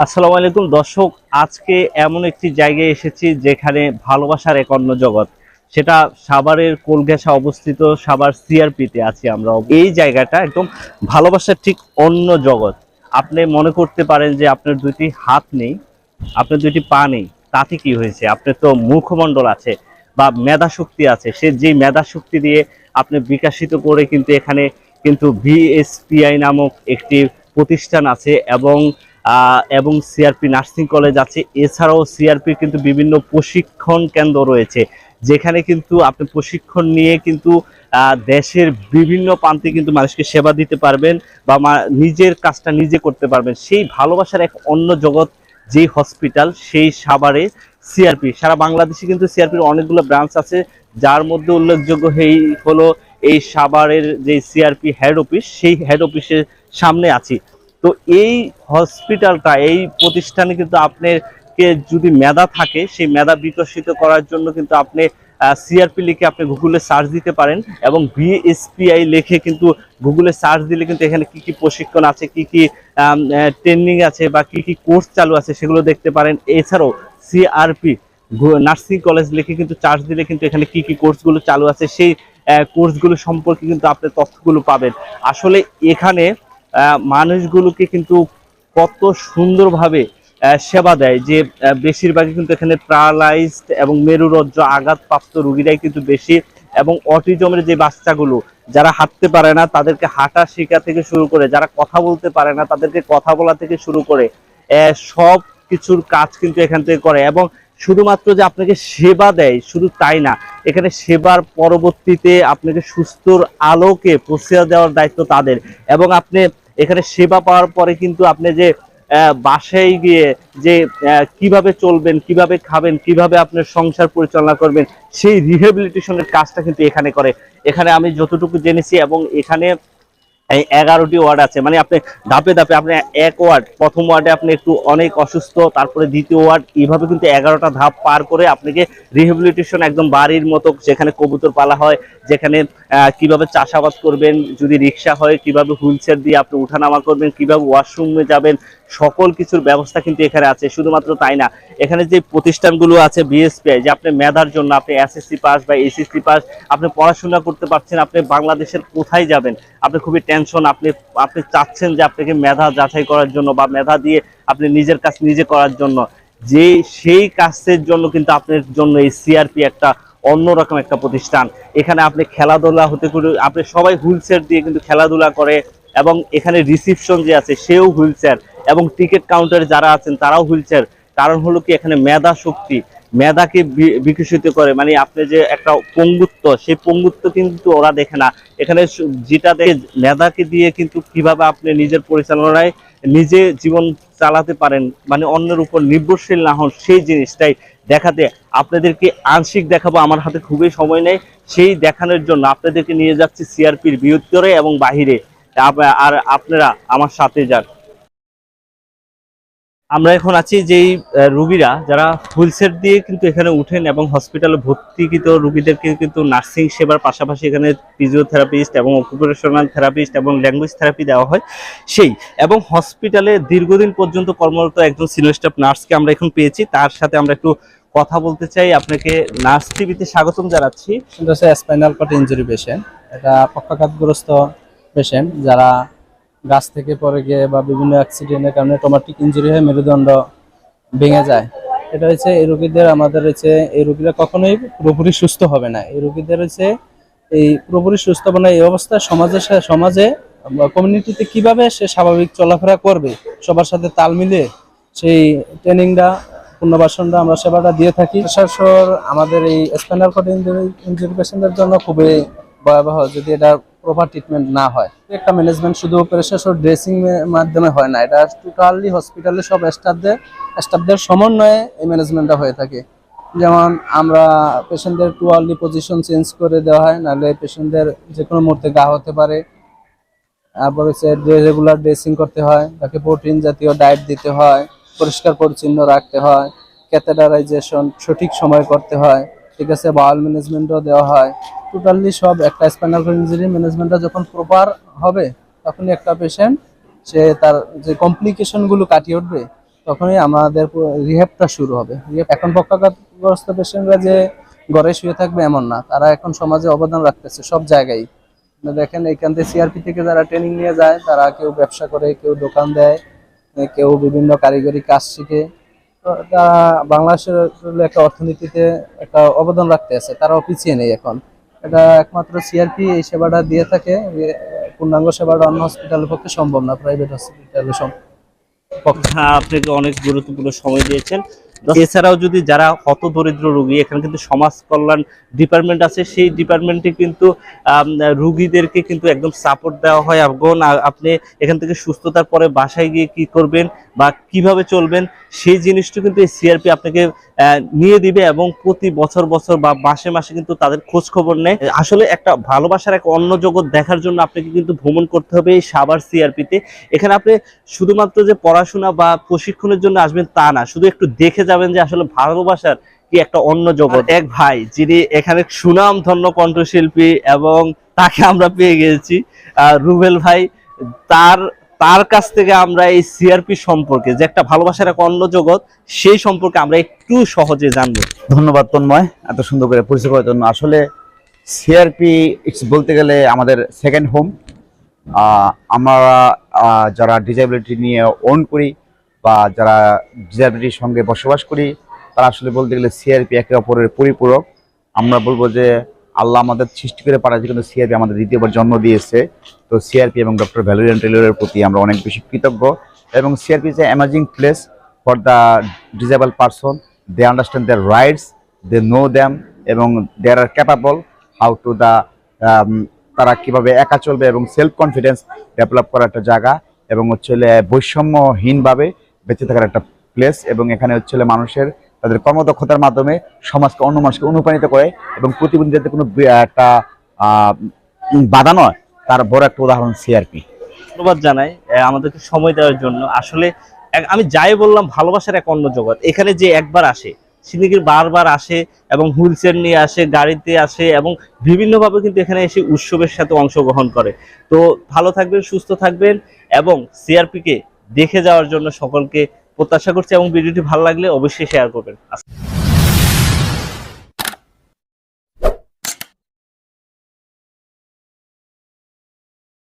আসসালামু আলাইকুম। দর্শক, আজকে এমন একটি জায়গায় এসেছি যেখানে ভালোবাসার এক অন্য জগৎ। সেটা সাভারের কোলঘেসা অবস্থিত সাভার সিআরপিতে আছি আমরা। এই জায়গাটা একদম ভালোবাসার ঠিক অন্য জগৎ। আপনি মনে করতে পারেন যে আপনার দুইটি হাত নেই, আপনার দুইটি পা নেই। তাতে কি হয়েছে? আপনার তো মুখমণ্ডল আছে বা মেধা শক্তি আছে। সে যে মেধা শক্তি দিয়ে আপনি বিকাশিত করে কিন্তু এখানে কিন্তু ভিএসপিআই নামক একটি প্রতিষ্ঠান আছে এবং এবং সিআরপি নার্সিং কলেজ আছে। এছাড়াও সিআরপি কিন্তু বিভিন্ন প্রশিক্ষণ কেন্দ্র রয়েছে, যেখানে কিন্তু আপনি প্রশিক্ষণ নিয়ে কিন্তু দেশের বিভিন্ন প্রান্তে কিন্তু মানুষকে সেবা দিতে পারবেন বা নিজের কাজটা নিজে করতে পারবেন। সেই ভালোবাসার এক অন্য জগৎ যেই হসপিটাল, সেই সাভারে সিআরপি, সারা বাংলাদেশে কিন্তু সিআরপির অনেকগুলো ব্রাঞ্চ আছে। যার মধ্যে উল্লেখযোগ্য এই হলো এই সাভারের যে সিআরপি হেড অফিস, সেই হেড অফিসের সামনে আছি। তো এই হসপিটালটা, এই প্রতিষ্ঠানে কিন্তু আপনাকে যদি মেধা থাকে, সেই মেধা বিকশিত করার জন্য কিন্তু আপনি সিআরপি লিখে আপনি গুগলে সার্চ দিতে পারেন এবং বিএসপিআই লিখে কিন্তু গুগলে সার্চ দিলে কিন্তু এখানে কি কি প্রশিক্ষণ আছে, কি কি ট্রেনিং আছে বা কি কি কোর্স চালু আছে সেগুলো দেখতে পারেন। এছাড়াও সিআরপি নার্সিং কলেজ লিখে কিন্তু চার্জ দিলে কিন্তু এখানে কি কি কোর্সগুলো চালু আছে, সেই কোর্সগুলো সম্পর্কে কিন্তু আপনি তথ্যগুলো পাবেন। আসলে এখানে মানুষগুলোকে কিন্তু কত সুন্দরভাবে সেবা দেয় যে বেশিরভাগই কিন্তু এখানে প্যারালাইজড এবং মেরুরজ্জ আঘাতপ্রাপ্ত রুগীরাই কিন্তু বেশি এবং অটিজমের যে বাচ্চাগুলো, যারা হাঁটতে পারে না, তাদেরকে হাঁটা শেখা থেকে শুরু করে, যারা কথা বলতে পারে না, তাদেরকে কথা বলা থেকে শুরু করে সব কিছুর কাজ কিন্তু এখান থেকে করে এবং শুধুমাত্র যে আপনাকে সেবা দেয়, শুধু তাই না, এখানে সেবার পরবর্তীতে আপনাকে সুস্থর আলোকে পৌঁছে দেওয়ার দায়িত্ব তাদের এবং আপনি এখানে সেবা পাওয়ার পরে কিন্তু আপনি যে বাসায় গিয়ে যে কীভাবে চলবেন, কীভাবে খাবেন, কীভাবে আপনার সংসার পরিচালনা করবেন, সেই রিহেবিলিটেশনের কাজটা কিন্তু এখানে করে। এখানে আমি যতটুকু জেনেছি এবং এখানে এই এগারোটি ওয়ার্ড আছে। মানে আপনি ধাপে ধাপে আপনি এক ওয়ার্ড, প্রথম ওয়ার্ডে আপনি একটু অনেক অসুস্থ, তারপরে দ্বিতীয় ওয়ার্ড, এইভাবে কিন্তু এগারোটা ধাপ পার করে আপনাকে রিহেবিলিটেশন একদম বাড়ির মতো, যেখানে কবুতর পালা হয়, যেখানে কীভাবে চাষাবাদ করবেন, যদি রিক্সা হয়, কীভাবে হুইল চেয়ার দিয়ে আপনি উঠানামা করবেন, কীভাবে ওয়াশরুমে যাবেন সকল কিছুর ব্যবস্থা কিন্তু এখানে আছে, শুধুমাত্র তাই না? এখানে যে প্রতিষ্ঠানগুলো আছে বিএসপিআই যে আপনি মেধার জন্য, আপনি এসএসসি পাস বা এসএসসি পাস আপনি পড়াশোনা করতে পারছেন, আপনি বাংলাদেশের কোথায় যাবেন, আপনি খুবই টেনশন আপনি আপনি চাচ্ছেন যে আপনাকে মেধা যাচাই করার জন্য বা মেধা দিয়ে আপনি নিজের কাজ নিজে করার জন্য। যে, সেই কাজের জন্য কিন্তু আপনার জন্য এই সিআরপি একটা অন্যরকম একটা প্রতিষ্ঠান। এখানে আপনি খেলাধুলা হতে করে, আপনি সবাই হুইল দিয়ে কিন্তু খেলাধুলা করে এবং এখানে রিসিপশন যে আছে, সেও হুইল এবং টিকিট কাউন্টারে যারা আছেন, তারাও হুইল চেয়ার কারণ হলো কি, এখানে মেধা শক্তি। মেধাকে বিকশিত করে। মানে আপনি যে একটা পঙ্গুত্ব, সেই পঙ্গুত্ব কিন্তু ওরা দেখে না। এখানে যেটা দেখে মেধাকে দিয়ে কিন্তু কীভাবে আপনি নিজের পরিচালনায় নিজে জীবন চালাতে পারেন মানে অন্যের উপর নির্ভরশীল না হন, সেই জিনিসটাই দেখাতে। আপনাদেরকে আংশিক দেখাবো, আমার হাতে খুবই সময় নেই। সেই দেখানোর জন্য আপনাদেরকে নিয়ে যাচ্ছি সিআরপির ভিতরে এবং বাহিরে। আর আপনারা আমার সাথে যান। আমরা এখন আছি যেই রুগীরা, যারা হুইলচেয়ার দিয়ে কিন্তু এখানে উঠেন এবং হসপিটালে ভর্তিকৃত রুগীদেরকে কিন্তু নার্সিং সেবার পাশাপাশি এখানে ফিজিওথেরাপিস্ট এবং অকুপেশনাল থেরাপিস্ট এবং ল্যাঙ্গুয়েজ থেরাপি দেওয়া হয় সেই। এবং হসপিটালে দীর্ঘদিন পর্যন্ত কর্মরত একজন সিনিয়র স্টাফ নার্সকে আমরা এখন পেয়েছি। তার সাথে আমরা একটু কথা বলতে চাই। আপনাকে নার্স টিভিতে স্বাগতম জানাচ্ছি। স্পাইনাল কট ইনজুরি পেশেন্ট এটা পক্ষাঘাতগ্রস্ত পেশেন্ট যারা গাছ থেকে পড়ে গিয়ে বা বিভিন্ন অ্যাক্সিডেন্টের কারণে টমাটিক ইঞ্জুরি হয়ে মেরুদণ্ড ভেঙে যায়। এটা হচ্ছে এই রোগীদের, আমাদের হচ্ছে এই রোগীরা কখনোই পুরোপুরি সুস্থ হবে না। এই রোগীদের হচ্ছে এই পুরোপুরি সুস্থ হবে না, এই অবস্থায় সমাজের সা- সমাজে কমিউনিটিতে কীভাবে সে স্বাভাবিক চলাফেরা করবে? সবার সাথে তাল মিলিয়ে সেই ট্রেনিংটা পুনর্বাসনটা আমরা সেবাটা দিয়ে থাকি। আমাদের এই স্পাইনাল কর্ড ইনজুরি ইনজুরি পেশেন্টদের জন্য খুবই ভয়াবহ। যদি এটা প্রপার ট্রিটমেন্ট না হয়। একটা ম্যানেজমেন্ট শুধু প্রেশার ড্রেসিং মাধ্যমে হয় না, এটা টোটালি হসপিটালে সব স্টাফদের স্টাফদের সমন্বয়ে এই ম্যানেজমেন্টটা হয়ে থাকে। যেমন আমরা পেশেন্টদের টু আর্লি পজিশন চেঞ্জ করে দেওয়া হয়, নাহলে পেশেন্টদের যে কোনো মুহূর্তে গা হতে পারে। তারপর হচ্ছে রেগুলার ড্রেসিং করতে হয়, তাকে প্রোটিন জাতীয় ডায়েট দিতে হয়, পরিষ্কার পরিচ্ছন্ন রাখতে হয় ক্যাথেডারাইজেশন সঠিক সময় করতে হয়, ঠিক আছে বাউল ম্যানেজমেন্টও দেওয়া হয়। টোটালি সব একটা স্পাইনাল কর্ড ইঞ্জুরি ম্যানেজমেন্টটা যখন প্রপার হবে, তখনই একটা পেশেন্ট সে তার যে কমপ্লিকেশনগুলো কাটিয়ে উঠবে, তখনই আমাদের রিহ্যাবটা শুরু হবে। এখন পক্ষাঘাতগ্রস্ত পেশেন্টরা যে ঘরে শুয়ে থাকবে এমন না। তারা এখন সমাজে অবদান রাখতেছে সব জায়গায়। দেখেন, এইখান থেকে সিআরপি থেকে যারা ট্রেনিং নিয়ে যায়, তারা কেউ ব্যবসা করে, কেউ দোকান দেয় কেউ বিভিন্ন কারিগরি কাজ শিখে। তারা বাংলাদেশের একটা অর্থনীতিতে একটা অবদান রাখতে আছে, তারাও পিছিয়ে নেই এখন। এটা একমাত্র সিআরপি এই সেবাটা দিয়ে থাকে। পূর্ণাঙ্গ সেবাটা অন্য হসপিটালের পক্ষে সম্ভব না প্রাইভেট হসপিটালে সম্ভব আপনাকে অনেক গুরুত্বপূর্ণ সময় দিয়েছেন। এছাড়াও যদি যারা হত দরিদ্র রোগী এখানে কিন্তু সমাজ কল্যাণ ডিপার্টমেন্ট আছে সেই ডিপার্টমেন্টে কিন্তু রুগীদেরকে কিন্তু একদম সাপোর্ট দেওয়া হয়। এবং আপনি এখান থেকে সুস্থতার পরে বাসায় গিয়ে কি করবেন বা কীভাবে চলবেন সেই জিনিসটা কিন্তু এই সিআরপি আপনাকে নিয়ে দিবে এবং প্রতি বছর বছর বা মাসে মাসে কিন্তু তাদের খোঁজ খবর নেয়। আসলে একটা ভালোবাসার এক অন্য জগৎ দেখার জন্য আপনাকে কিন্তু ভ্রমণ করতে হবে এই সাবার সিআরপিতে এখানে আপনি শুধুমাত্র যে পড়াশোনা বা প্রশিক্ষণের জন্য আসবেন তা না, শুধু একটু দেখে যাবেন যে আসলে ভালোবাসার কি একটা অন্য জগৎ। এক ভাই, যিনি এখানে সুনাম ধন্য কণ্ঠশিল্পী এবং তাকে আমরা পেয়ে গেছি রুবেল ভাই। তার তার কাছ থেকে আমরা এই সিআরপি সম্পর্কে যে একটা ভালোবাসার এক অন্য জগৎ সেই সম্পর্কে আমরা একটু সহজে জানব। ধন্যবাদ তন্ময়, এত সুন্দর করে পরিচয় করার জন্য। আসলে সিআরপি ইটস বলতে গেলে আমাদের সেকেন্ড হোম আমরা যারা ডিসেবিলিটি নিয়ে ওন করি বা যারা ডিসেবিলিটির সঙ্গে বসবাস করি, তারা আসলে বলতে গেলে সিআরপি একে অপরের পরিপূরক। আমরা বলব যে আল্লাহ আমাদের সৃষ্টি করে পাঠাচ্ছে কিন্তু সিআরপি আমাদের দ্বিতীয়বার জন্ম দিয়েছে। তো সিআরপি এবং ডক্টর ভ্যালুরিয়ান টেলরের প্রতি আমরা অনেক বেশি কৃতজ্ঞ। এবং CRP is a amazing place for the disable person they understand their rights they know them এবং they are capable how to the তারা কীভাবে একা চলবে এবং সেলফ কনফিডেন্স ডেভেলপ করার একটা জায়গা। এবং হচ্ছে বৈষম্যহীনভাবে বেঁচে থাকার একটা প্লেস এবং এখানে হচ্ছে মানুষের তাদের কর্মদক্ষতার মাধ্যমে সমাজকে অন্য মানুষকে অনুপ্রাণিত করে এবং প্রতিবন্ধী যাতে কোনো একটা বাধা নয়, তার বড় একটা উদাহরণ সিআরপি ধন্যবাদ জানাই আমাদেরকে সময় দেওয়ার জন্য। আসলে আমি যাই বললাম, ভালোবাসার এক অন্য জগৎ। এখানে যে একবার আসে সিনিকির বারবার আসে এবং হুইল নিয়ে আসে, গাড়িতে আসে এবং বিভিন্নভাবে কিন্তু এখানে এসে উৎসবের সাথে অংশগ্রহণ করে। তো ভালো থাকবেন, সুস্থ থাকবেন এবং সিআরপি কে দেখে যাওয়ার জন্য সকলকে প্রত্যাশা করছি এবং ভিডিওটি ভালো লাগলে অবশ্যই শেয়ার করবেন।